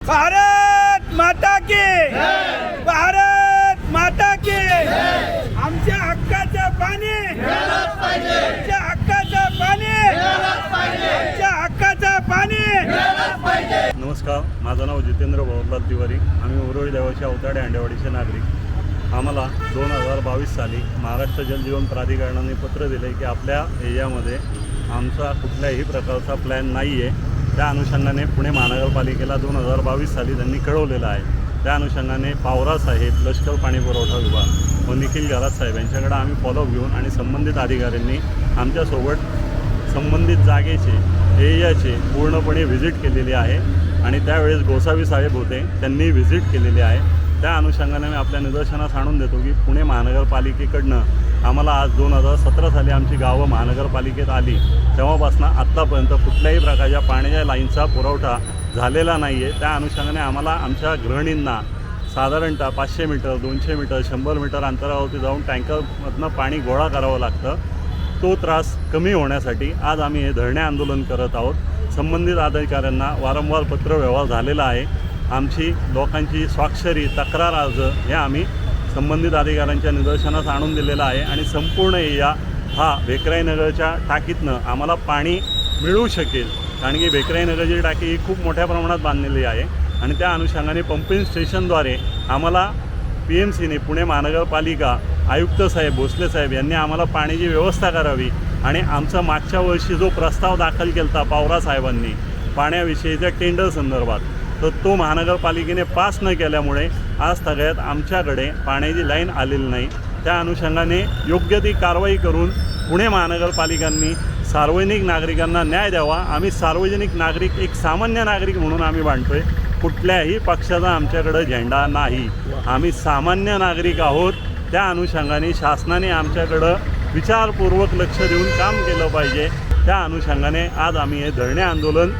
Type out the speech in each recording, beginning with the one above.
भारत माता के। भारत माता के। आमच्या हक्काचं पाणी। आमच्या हक्काचं पाणी। आमच्या हक्काचं पाणी। नमस्कार माझं नाव जितेंद्र भवतलाल तिवारी आम्ही उरोळी देवाच्या अवताडे अंडेवाडीचे नागरिक. आम्हाला दोन हजार बावीस साली महाराष्ट्र जलजीवन प्राधिकरणाने पत्र दिले की आपल्या एरियामध्ये आमचा कुठल्याही प्रकारचा प्लॅन नाही आहे त्या अनुषंगाने पुणे महानगरपालिकेला दोन हजार बावीस साली त्यांनी कळवलेलं आहे. त्या अनुषंगाने पावरा साहेब लष्कर पाणी पुरवठा विभाग व निखिल गरात साहेब यांच्याकडे आम्ही फॉलोअप घेऊन आणि संबंधित अधिकाऱ्यांनी आमच्यासोबत संबंधित जागेचे एरियाचे पूर्णपणे व्हिजिट केलेली आहे. आणि त्यावेळेस गोसावी साहेब होते त्यांनी व्हिजिट केलेली आहे. त्या अनुषंगाने मी आपल्या निदर्शनास आणून देतो की पुणे महानगरपालिकेकडनं आम्हाला आज दोन हजार सतरा साली आमची गावं महानगरपालिकेत आली. तेव्हापासून आत्तापर्यंत कुठल्याही प्रकारच्या पाण्याच्या लाईनचा पुरवठा झालेला नाही आहे त्या अनुषंगाने आम्हाला आमच्या गृहिणींना साधारणतः पाचशे मीटर दोनशे मीटर शंभर मीटर अंतरावरती जाऊन टँकरमधनं पाणी गोळा करावं लागतं. तो त्रास कमी होण्यासाठी आज आम्ही हे धरणे आंदोलन करत आहोत. संबंधित अधिकाऱ्यांना वारंवार पत्रव्यवहार झालेला आहे. आमची लोकांची स्वाक्षरी तक्रार अर्ज हे आम्ही संबंधित अधिकाऱ्यांच्या निदर्शनास आणून दिलेला आहे आणि संपूर्ण एरिया हा भेकराईनगरच्या टाकीतनं आम्हाला पाणी मिळू शकेल. कारण की भेकराई नगरची टाकी ही खूप मोठ्या प्रमाणात बांधलेली आहे आणि त्या अनुषंगाने पंपिंग स्टेशनद्वारे आम्हाला पी एम सीने पुणे महानगरपालिका आयुक्त साहेब भोसले साहेब यांनी आम्हाला पाण्याची व्यवस्था करावी आणि आमचा मागच्या वर्षी जो प्रस्ताव दाखल केला होता पावरा साहेबांनी पाण्याविषयीच्या टेंडर संदर्भात तर तो महानगरपालिकेने पास न केल्यामुळे आज सगळ्यात आमच्याकडे पाण्याची लाईन आलेली नाही. त्या अनुषंगाने योग्य ती कारवाई करून पुणे महानगरपालिकांनी सार्वजनिक नागरिकांना न्याय द्यावा. आम्ही सार्वजनिक नागरिक एक सामान्य नागरिक म्हणून आम्ही मांडतोय कुठल्याही पक्षाचा आमच्याकडं झेंडा नाही. आम्ही सामान्य नागरिक आहोत. त्या अनुषंगाने शासनाने आमच्याकडं विचारपूर्वक लक्ष देऊन काम केलं पाहिजे. त्या अनुषंगाने आज आम्ही हे धरणे आंदोलन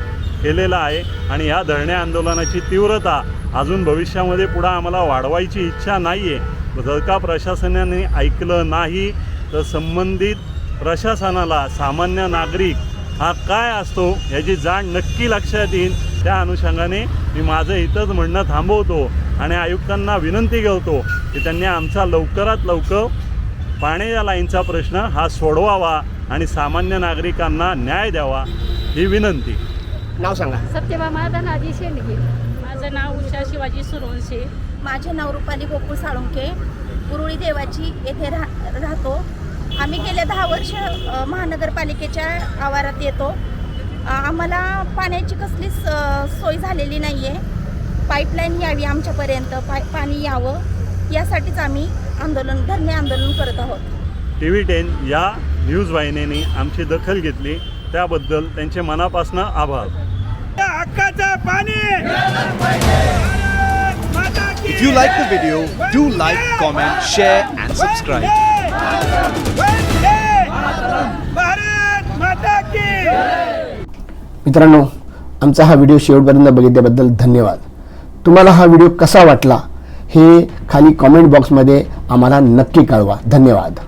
केलेला आहे आणि या धरणे आंदोलनाची तीव्रता अजून भविष्यामध्ये पुढं आम्हाला वाढवायची इच्छा नाही आहे जर का प्रशासनाने ऐकलं नाही तर संबंधित प्रशासनाला सामान्य नागरिक हा काय असतो याची जाण नक्की लक्षात येईल. त्या अनुषंगाने मी माझं इथंच म्हणणं थांबवतो आणि आयुक्तांना विनंती करतो की त्यांनी आमचा लवकरात लवकर पाण्याच्या लाईनचा प्रश्न हा सोडवावा आणि सामान्य नागरिकांना न्याय द्यावा ही विनंती. नाव सांगा. सत्यभामा धनाजी शेंडगे. माझं नाव उषा शिवाजी सुरवंशे. माझे नाव रुपाली गोकुळ साळुंके कुरुळी देवाची येथे राह राहतो. आम्ही गेले दहा वर्ष महानगरपालिकेच्या आवारात येतो. आम्हाला पाण्याची कसलीच सोय झालेली नाही आहे पाईपलाईन यावी आमच्यापर्यंत पाय पाणी यावं. यासाठीच आम्ही आंदोलन धरणे आंदोलन करत आहोत. टी व्ही टेन या न्यूज वाहिनीने आमची दखल घेतली. त्याबद्दल त्यांचे मनापासून आभार. हक्काचं पाणी! If you like the video, do like, comment, share, and subscribe. Bharat माता की मित्रांनो आमचा हा व्हिडिओ शेवटपर्यंत बघितल्याबद्दल धन्यवाद. तुम्हाला हा व्हिडिओ कसा वाटला हे खाली कॉमेंट बॉक्समध्ये आम्हाला नक्की कळवा. धन्यवाद.